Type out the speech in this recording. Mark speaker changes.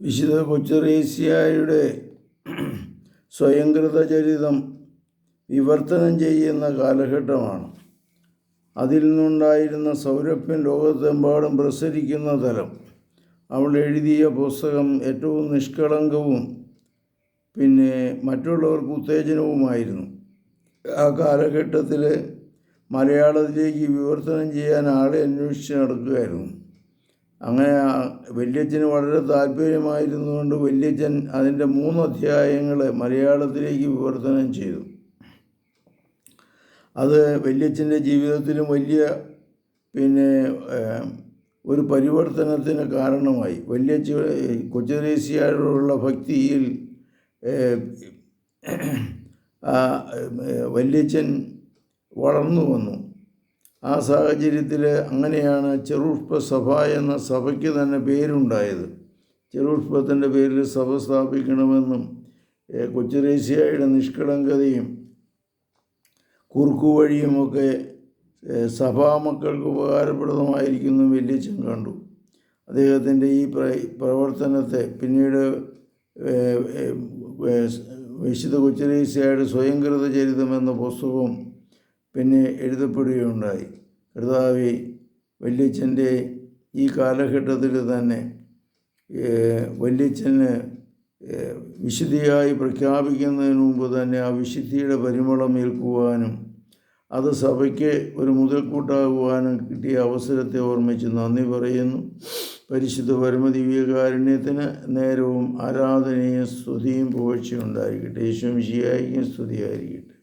Speaker 1: വിശുദ്ധ കൊച്ചുറേസ്യായുടെ സ്വയംകൃത ചരിതം വിവർത്തനം ചെയ്യുന്ന കാലഘട്ടമാണ്. അതിൽ നിന്നുണ്ടായിരുന്ന സൗരഭ്യം ലോകത്തെമ്പാടും പ്രസരിക്കുന്ന തലം അവൾ എഴുതിയ പുസ്തകം ഏറ്റവും നിഷ്കളങ്കവും പിന്നെ മറ്റുള്ളവർക്ക് ഉത്തേജനവുമായിരുന്നു. ആ കാലഘട്ടത്തിൽ മലയാളത്തിലേക്ക് വിവർത്തനം ചെയ്യാൻ ആളെ അന്വേഷിച്ച് നടക്കുകയായിരുന്നു. അങ്ങനെ വല്യച്ഛന് വളരെ താല്പര്യമായിരുന്നുകൊണ്ട് വല്യച്ഛൻ അതിന്റെ മൂന്ന് അധ്യായങ്ങൾ മലയാളത്തിലേക്ക് വിവർത്തനം ചെയ്തു. അത് വല്യച്ഛന്റെ ജീവിതത്തിലും വലിയ പിന്നെ ഒരു പരിവർത്തനത്തിന് കാരണമായി. വല്യച്ഛ കൊച്ചുദേശിയോടുള്ള ഭക്തിയിൽ വല്യച്ഛൻ വളർന്നു വന്നു. ആ സാഹചര്യത്തിൽ അങ്ങനെയാണ് ചെറുഷ്പ സഭ എന്ന സഭയ്ക്ക് തന്നെ പേരുണ്ടായത്. ചെറുഷ്പത്തിന്റെ പേരിൽ സഭ സ്ഥാപിക്കണമെന്നും കൊച്ചുരേശ്യയുടെ നിഷ്കളങ്കതയും കുറുക്കുവഴിയുമൊക്കെ സഭാ സഭാമക്കൾക്ക് ഉപകാരപ്രദമായിരിക്കുന്നു വല്യച്ഛൻ കണ്ടു. അദ്ദേഹത്തിന്റെ ഈ പ്രവർത്തനത്തെ പിന്നീട് വിശുദ്ധ കൊച്ചുരേശ്യയുടെ സ്വയംകൃത ചരിതം എന്ന പുസ്തകവും പിന്നെ എഴുതപ്പെടുകയുണ്ടായി. കർത്താവി വല്യച്ഛന്റെ ഈ കാലഘട്ടത്തിൽ തന്നെ വല്യച്ഛന് വിശുദ്ധിയായി പ്രഖ്യാപിക്കുന്നതിന് മുമ്പ് തന്നെ ആ വിശുദ്ധിയുടെ പരിമളം ഏൽക്കുവാനും അത് സഭയ്ക്ക് ഒരു മുതൽക്കൂട്ടാകുവാനും കിട്ടിയ അവസരത്തെ ഓർമ്മിച്ച് നന്ദി പറയുന്നു. പരിശുദ്ധ പരമദിവ്യകാരുണ്യത്തിന് നേരവും ആരാധനയും സ്തുതിയും പുകഴ്ചയും ഉണ്ടായിരിക്കട്ടെ. യേശുവിശിയായിരിക്കും സ്തുതിയായിരിക്കട്ടെ.